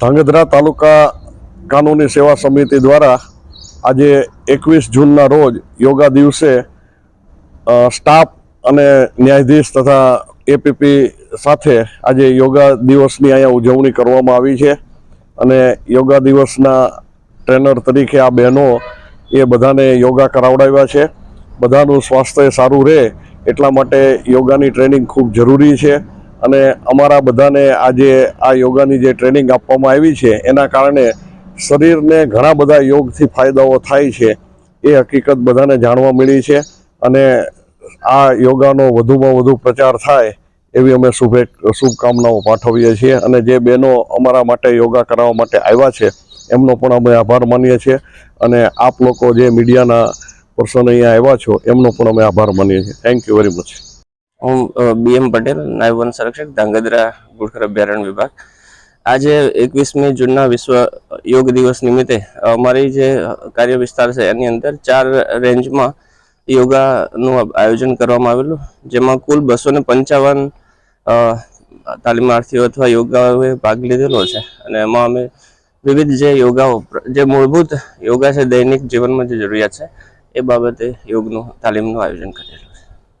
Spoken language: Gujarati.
ધાંગધ્રા તાલુકા કાનૂની સેવા સમિતિ દ્વારા આજે એકવીસ જૂનના રોજ યોગા દિવસે સ્ટાફ અને ન્યાયાધીશ તથા એપીપી સાથે આજે યોગા દિવસની અહીંયા ઉજવણી કરવામાં આવી છે અને યોગા દિવસના ટ્રેનર તરીકે આ બહેનો એ બધાને યોગા કરાવડાવ્યા છે. બધાનું સ્વાસ્થ્ય સારું રહે એટલા માટે યોગાની ટ્રેનિંગ ખૂબ જરૂરી છે. અને અમારા બધાને આજે આ યોગાની જે ટ્રેનિંગ આપવામાં આવી છે, એના કારણે શરીરને ઘણા બધા યોગથી ફાયદાઓ થાય છે, એ હકીકત બધાને જાણવા મળી છે અને આ યોગાનો વધુમાં વધુ પ્રચાર થાય એવી અમે શુભે, શુભકામનાઓ પાઠવીએ છીએ અને જે બહેનો અમારા માટે યોગા કરાવવા માટે આવ્યા છે, એમનો પણ અમે આભાર માનીએ છીએ અને આપ લોકો જે મીડિયાના પર્સન અહીંયા આવ્યા છો, એમનો પણ અમે આભાર માનીએ છીએ. થેન્ક યુ વેરી મચ હું બીએમ પટેલ, નાયબ વન સંરક્ષક, ધાંગધ્રા ગુડખર અભયારણ્ય વિભાગ. આજે એકવીસમી જૂનના વિશ્વ યોગ દિવસ નિમિત્તે અમારી જે કાર્ય વિસ્તાર છે એની અંદર ચાર રેન્જમાં યોગાનું આયોજન કરવામાં આવેલું, જેમાં કુલ બસો ને પંચાવન તાલીમાર્થીઓ અથવા યોગાઓએ ભાગ લીધેલો છે. અને એમાં અમે વિવિધ જે યોગાઓ, જે મૂળભૂત યોગા છે દૈનિક જીવનમાં જે જરૂરિયાત છે, એ બાબતે યોગનું, તાલીમનું આયોજન કરેલું